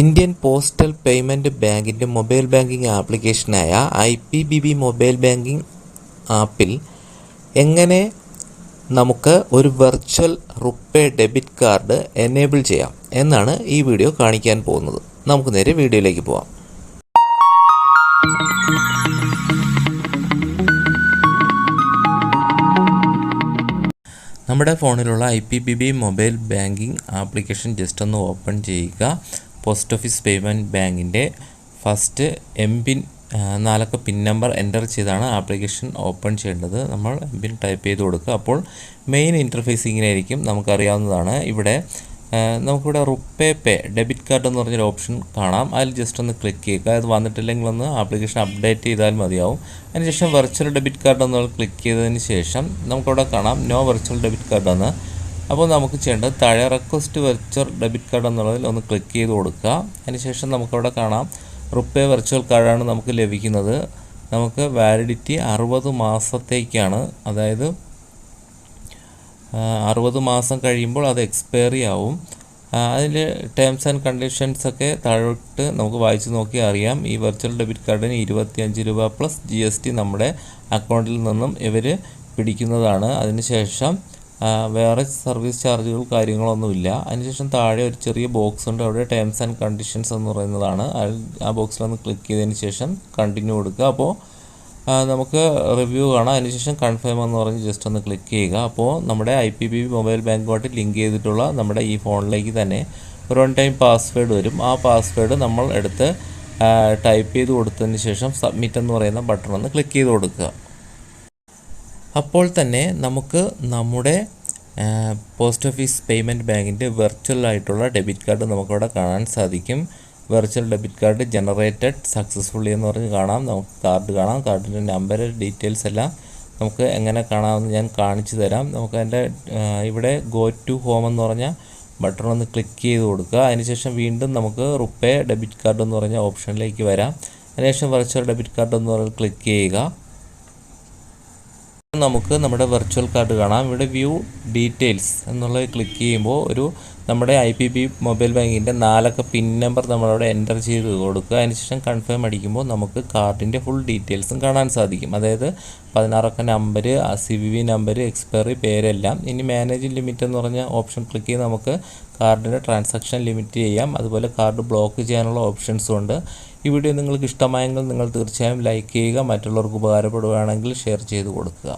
Indian postal payment ബാങ്കിന്റെ mobile banking ആപ്ലിക്കേഷനായ I P B B mobile banking ആപ്പിൽ എങ്ങനെ നമുക്ക് ഒരു virtual RuPay debit card enable ചെയ്യാം എന്നാണ് ഈ വീഡിയോ കാണിക്കാൻ പോകുന്നത്. നമുക്ക് നേരെ വീഡിയോയിലേക്ക് പോവാം. നമ്മുടെ ഫോണിലുള്ള I P B B mobile banking application just ഒന്ന് ഓപ്പൺ ചെയ്യുക. പോസ്റ്റ് ഓഫീസ് പേയ്മെന്റ് ബാങ്കിന്റെ ഫസ്റ്റ് എം പിൻ നാലക്ക പിൻ നമ്പർ എന്റർ ചെയ്താണ് ആപ്ലിക്കേഷൻ ഓപ്പൺ ചെയ്യേണ്ടത്. നമ്മൾ എം പിൻ ടൈപ്പ് ചെയ്ത് കൊടുക്കുക. അപ്പോൾ മെയിൻ ഇന്റർഫേസ് ഇങ്ങനെ ആയിരിക്കും നമുക്കറിയാവുന്നതാണ്. ഇവിടെ നമുക്കിവിടെ റുപ്പേ പേ ഡെബിറ്റ് കാർഡ് എന്ന് പറഞ്ഞൊരു ഓപ്ഷൻ കാണാം. അതിൽ ജസ്റ്റ് ഒന്ന് ക്ലിക്ക് ചെയ്യുക. അത് വന്നിട്ടില്ലെങ്കിൽ ഒന്ന് ആപ്ലിക്കേഷൻ അപ്ഡേറ്റ് ചെയ്താൽ മതിയാവും. അതിനുശേഷം വെർച്വൽ ഡെബിറ്റ് കാർഡ് എന്ന് ക്ലിക്ക് ചെയ്തതിന് ശേഷം നമുക്കവിടെ കാണാം. നോ വെർച്വൽ ഡെബിറ്റ് കാർഡ് എന്ന് അപ്പോൾ നമുക്ക് ചെയ്യേണ്ടത് താഴെ റിക്വസ്റ്റ് വെർച്വൽ ഡെബിറ്റ് കാർഡ് എന്നുള്ളതിൽ ഒന്ന് ക്ലിക്ക് ചെയ്ത് കൊടുക്കുക. അതിനുശേഷം നമുക്കവിടെ കാണാം റുപ്പേ വെർച്വൽ കാർഡാണ് നമുക്ക് ലഭിക്കുന്നത്. നമുക്ക് വാലിഡിറ്റി അറുപത് മാസത്തേക്കാണ്. അതായത് അറുപത് മാസം കഴിയുമ്പോൾ അത് എക്സ്പയറി ആവും. അതിൽ ടേംസ് ആൻഡ് കണ്ടീഷൻസ് ഒക്കെ താഴോട്ട് നമുക്ക് വായിച്ച് നോക്കി അറിയാം. ഈ വെർച്വൽ ഡെബിറ്റ് കാർഡിന് ഇരുപത്തിയഞ്ച് രൂപ പ്ലസ് ജി എസ് ടി നമ്മുടെ അക്കൗണ്ടിൽ നിന്നും ഇവർ പിടിക്കുന്നതാണ്. അതിനുശേഷം വേറെ സർവീസ് ചാർജുകൾ കാര്യങ്ങളൊന്നുമില്ല അതിനുശേഷം താഴെ ഒരു ചെറിയ ബോക്സ് ഉണ്ട്. അവിടെ ടേംസ് ആൻഡ് കണ്ടീഷൻസ് എന്ന് പറയുന്നതാണ്. ആ ആ ബോക്സിലൊന്ന് ക്ലിക്ക് ചെയ്തതിന് ശേഷം കണ്ടിന്യൂ കൊടുക്കുക. അപ്പോൾ നമുക്ക് റിവ്യൂ കാണാം. അതിനുശേഷം കൺഫേം എന്ന് പറഞ്ഞ് ജസ്റ്റ് ഒന്ന് ക്ലിക്ക് ചെയ്യുക. അപ്പോൾ നമ്മുടെ ഐ പി ബി മൊബൈൽ ബാങ്കുമായിട്ട് ലിങ്ക് ചെയ്തിട്ടുള്ള നമ്മുടെ ഈ ഫോണിലേക്ക് തന്നെ ഒരു വൺ ടൈം പാസ്വേഡ് വരും. ആ പാസ്വേഡ് നമ്മൾ എടുത്ത് ടൈപ്പ് ചെയ്ത് കൊടുത്തതിന് ശേഷം സബ്മിറ്റ് എന്ന് പറയുന്ന ബട്ടൺ ഒന്ന് ക്ലിക്ക് ചെയ്ത് കൊടുക്കുക. അപ്പോൾ തന്നെ നമുക്ക് നമ്മുടെ പോസ്റ്റ് ഓഫീസ് പേയ്മെന്റ് ബാങ്കിന്റെ വെർച്വൽ ആയിട്ടുള്ള ഡെബിറ്റ് കാർഡ് നമുക്കവിടെ കാണാൻ സാധിക്കും. Virtual debit card generated successfully എന്ന് പറഞ്ഞ് കാണാം. നമുക്ക് കാർഡ് കാണാം. കാർഡിന്റെ നമ്പർ ഡീറ്റെയിൽസ് എല്ലാം നമുക്ക് എങ്ങനെ കാണാമെന്ന് ഞാൻ കാണിച്ചു തരാം. നമുക്ക് അതിന്റെ ഇവിടെ ഗോ ടു ഹോം എന്ന് പറഞ്ഞ ബട്ടൺ ഒന്ന് ക്ലിക്ക് ചെയ്ത് കൊടുക്കുക. അതിനുശേഷം വീണ്ടും നമുക്ക് റുപ്പേ ഡെബിറ്റ് കാർഡ് എന്ന് പറഞ്ഞ ഓപ്ഷനിലേക്ക് വരാം. അതിനുശേഷം വെർച്വൽ ഡെബിറ്റ് കാർഡ് എന്ന് പറഞ്ഞ് ക്ലിക്ക് ചെയ്യുക. നമുക്ക് നമ്മുടെ വെർച്വൽ കാർഡ് കാണാം. ഇവിടെ വ്യൂ ഡീറ്റെയിൽസ് എന്നുള്ളത് ക്ലിക്ക് ചെയ്യുമ്പോൾ ഒരു നമ്മുടെ ഐ പി ബി മൊബൈൽ ബാങ്കിന്റെ നാലക്ക പിൻ നമ്പർ നമ്മളവിടെ എന്റർ ചെയ്ത് കൊടുക്കുക. അതിനുശേഷം കൺഫേം അടിക്കുമ്പോൾ നമുക്ക് കാർഡിന്റെ ഫുൾ ഡീറ്റെയിൽസും കാണാൻ സാധിക്കും. അതായത് പതിനാറക്ക number C V V number expiry പേരെല്ലാം. ഇനി മാനേജ് ലിമിറ്റ് എന്ന് പറഞ്ഞ ഓപ്ഷൻ ക്ലിക്ക് ചെയ്ത് നമുക്ക് കാർഡിന്റെ ട്രാൻസാക്ഷൻ ലിമിറ്റ് ചെയ്യാം. അതുപോലെ കാർഡ് ബ്ലോക്ക് ചെയ്യാനുള്ള ഓപ്ഷൻസും ഉണ്ട്. ഈ വീഡിയോ നിങ്ങൾക്ക് ഇഷ്ടമായെങ്കിൽ നിങ്ങൾ തീർച്ചയായും ലൈക്ക് ചെയ്യുക മറ്റുള്ളവർക്ക് ഉപകാരപ്പെടുകയാണെങ്കിൽ ഷെയർ ചെയ്ത് കൊടുക്കുക.